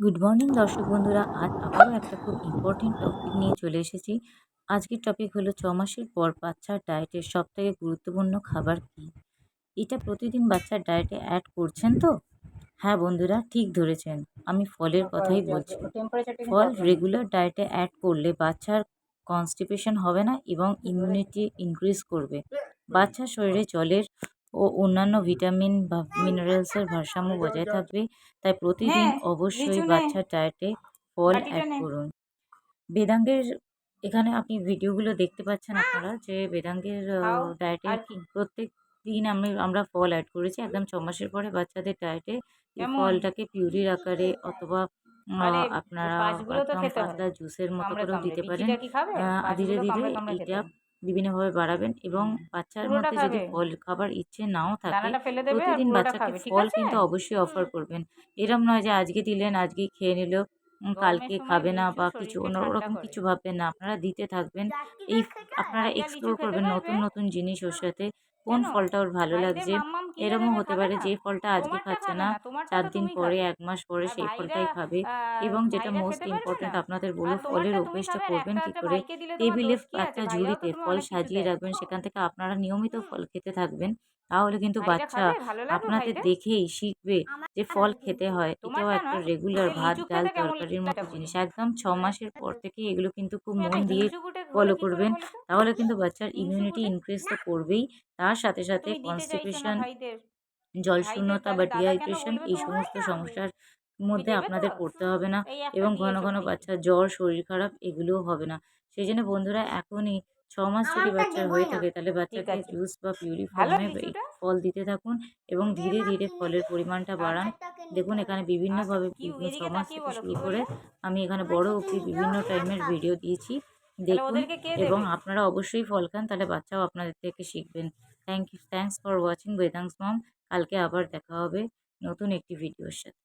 Good morning দর্শক বন্ধুরা। আজ আবারও একটা খুব ইম্পর্টেন্ট টপিক নিয়ে চলে এসেছি। আজকের টপিক হলো ছ মাসের পর বাচ্চার ডায়েটের সবথেকে গুরুত্বপূর্ণ খাবার কী? এটা প্রতিদিন বাচ্চার ডায়েটে অ্যাড করছেন তো? হ্যাঁ বন্ধুরা ঠিক ধরেছেন। আমি ফলের কথাই বলছি। ফল রেগুলার ডায়েটে অ্যাড করলে বাচ্চার কনস্টিপেশন হবে না এবং ইমিউনিটি ইনক্রিজ করবে। বাচ্চার শরীরে জলের ও অন্যান্য ভিটামিন বা মিনারেলসের ভারসাম্য বজায় থাকবে। তাই প্রতিদিন হ্যাঁ, অবশ্যই বাচ্চার ডায়েটে ফল অ্যাড করুন। বেদাঙ্গের এখানে আপনি ভিডিওগুলো দেখতে পাচ্ছেন আপনারা যে বেদাঙ্গের ডায়েটে? প্রত্যেক দিন আমি আমরা ফল অ্যাড করেছি। একদম ছ মাসের পরে বাচ্চাদের ডায়েটে ফলটাকে পিউরির আকারে অথবা আপনারা। পাতলা জুসের মতো করেও দিতে পারেন। ধীরে ধীরে এটা। বিভিন্নভাবে বাড়াবেন এবং বাচ্চার মধ্যে যদি ফল খাবার ইচ্ছে নাও থাকে প্রতিদিন বাচ্চাকে ফল কিন্তু অবশ্যই অফার করবেন। এরম নয় যে আজকে দিলেন আজকে খেয়ে নিল কালকে খাবে না বা কিছু অন্য রকম কিছু ভাববেন না। আপনারা দিতে থাকবেন। এই আপনারা এক্সপ্লোর করবেন নতুন নতুন জিনিস ওর সাথে। কোন ফলটা ওর ভালো লাগছে? এরকমও হতে পারে যে ফলটা আজকে খাচ্ছে না। চার দিন পরে এক মাস পরে সেই ফলটাই খাবে এবং যেটা মোস্ট না? আপনাদের বলে ফলের অভ্যেসটা করবেন কি করে? টেবিলে? একটা ঝুড়িতে ফল সাজিয়ে রাখবেন সেখান থেকে আপনারা নিয়মিত ফল খেতে থাকবেন। তাহলে কিন্তু বাচ্চা আপনাদের দেখেই শিখবে যে ফল খেতে হয়। এটাও একটা রেগুলার ভাত ডাল তরকারির মতো জিনিস। একদম ছ মাসের পর থেকে এগুলো কিন্তু খুব মন দিয়ে ফলো করবেন তাহলে কিন্তু বাচ্চার ইমিউনিটি? ইনক্রিজ তো। করবেই তার সাথে সাথে কনস্টিপেশন জল শূন্যতা বা ডিহাইড্রেশন এই সমস্ত সমস্যার মধ্যে আপনাদের পড়তে হবে না এবং ঘন ঘন। বাচ্চার জ্বর শরীর খারাপ এগুলোও হবে না। সেই জন্য বন্ধুরা এখনই ছ মাস যদি বাচ্চার হয়ে থাকে তাহলে বাচ্চাকে জুস বা পিউরি ফর্মে ফল দিতে থাকুন এবং ধীরে ধীরে ফলের পরিমাণটা বাড়ান। দেখুন এখানে বিভিন্নভাবে আচ্ছা, ছ মাস থেকে শুরু করে আমি এখানে বড় অবধি বিভিন্ন টাইমের ভিডিও দিয়েছি। দেখুন এবং আপনারা অবশ্যই ফল খান তাহলে বাচ্চাও আপনাদের থেকে শিখবেন। Thank you thanks for watching Vedang's মম কালকে আবার দেখা হবে নতুন একটি ভিডিওর সাথে।